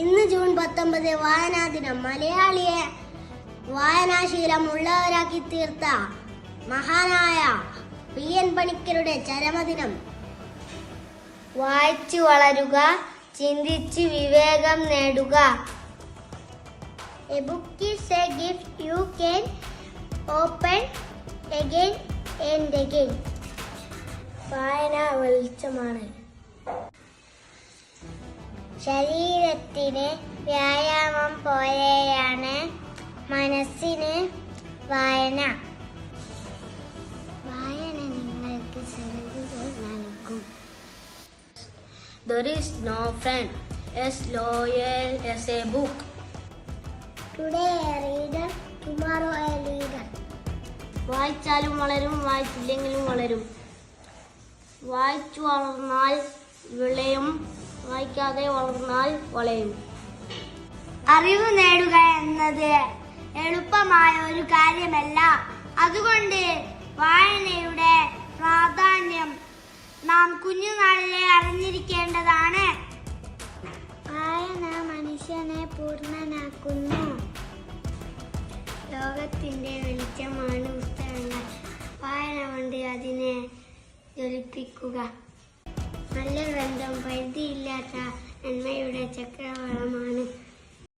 ഇന്ന് ജൂൺ പത്തൊമ്പത് വായനാ ദിനം മലയാളിയെ വായനാശീലം ഉള്ളവരാക്കി തീർത്ത മഹാനായ പി എൻ പണിക്കരുടെ ചരമദിനം. വായിച്ചു വളരുക ചിന്തിച്ച് വിവേകം നേടുക. A book is a gift you can open again and again വായന വെളിച്ചമാണ്. ശരീരത്തിന് വ്യായാമം പോലെയാണ് മനസ്സിന് വായന. വായന നിങ്ങൾക്ക് ചിറകുകൾ നൽകും. There is no friend as loyal as a book. Today a reader tomorrow a leader വായിച്ചാലും വളരും വായിച്ചില്ലെങ്കിലും വളരും. വായിച്ചു വളർന്നാൽ വിളയും വായിക്കാതെ വളർന്നാൽ വളയും. അറിവ് നേടുക എന്നത് എളുപ്പമായ ഒരു കാര്യമല്ല. അതുകൊണ്ട് വായനയുടെ പ്രാധാന്യം നാം കുഞ്ഞുനാളിലെ അറിഞ്ഞിരിക്കേണ്ടതാണ്. വായന മനുഷ്യനെ പൂർണനാക്കുന്നു. ലോകത്തിന്റെ വെളിച്ചമാണ് പുസ്തകങ്ങൾ വായന കൊണ്ട് അതിനെ ജ്വലിപ്പിക്കുക. നല്ല ബന്ധം പരിധിയില്ലാത്ത നന്മയുടെ ചക്രവാളമാണ്